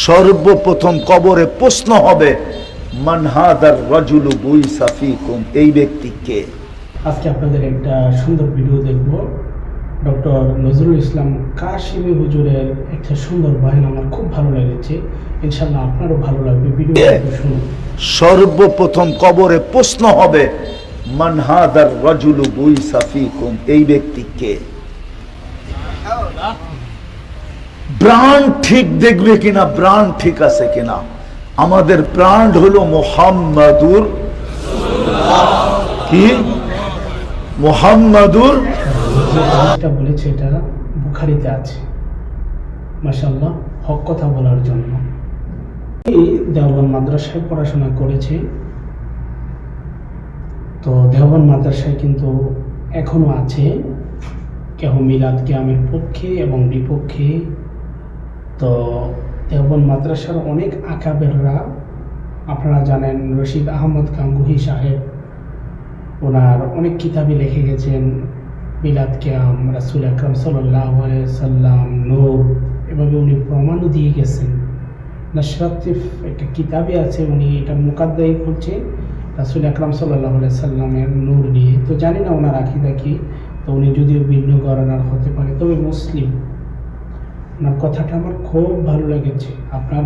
সর্বপ্রথম কবরে প্রশ্ন হবে মানহাদার রাজুলু বুই সাফিকুম এই ব্যক্তি কে? আজকে আপনাদের একটা সুন্দর ভিডিও দেখব। ডক্টর নজরুল ইসলাম কাশিমি হুজুরের একটা সুন্দর বয়ান আমার খুব ভালো লেগেছে। ইনশাল্লাহ আপনারও ভালো লাগবে ভিডিও শুনুন। সর্বপ্রথম কবরে প্রশ্ন হবে মানহাদার রাজুলু বুই সাফিকুম এই ব্যক্তি কে? ব্রান্ড ঠিক দেখবে কিনা, প্রাণ ঠিক আছে কিনা? আমাদের প্রাণ হলো মোহাম্মদুর কি? মোহাম্মদুর বলেছে, এটা বুখারিতে আছে। মাসাল্লাহ হক কথা বলার জন্য। দেওবন মাদ্রাসায় পড়াশোনা করেছে। তো দেওবন মাদ্রাসায় কিন্তু এখনও আছে। কেহ মিলাদ গ্রামের পক্ষে এবং বিপক্ষে তো দেওবন মাদ্রাসার অনেক আকাবেররা, আপনারা জানেন রশিদ আহমদ গাঙ্গুহি সাহেব, ওনার অনেক কিতাবই লিখে গেছেন, মিলাদ কিয়াম, রাসুল আকরম সাল্লাহ সাল্লাম নূর, এভাবে উনি প্রমাণও দিয়ে গেছেন। নসরাতিফ একটা কিতাবে আছে, উনি এটা মুকাদ্দাই করছে, রাসুল আকরম সাল্লাহ সাল্লামের নূর নিয়ে। তো জানি না ওনার আকিদা কি, তো উনি যদিও ভিন্ন গণনার হতে পারে, তবে মুসলিম। ওনার কথাটা আমার খুব ভালো লেগেছে। আপনার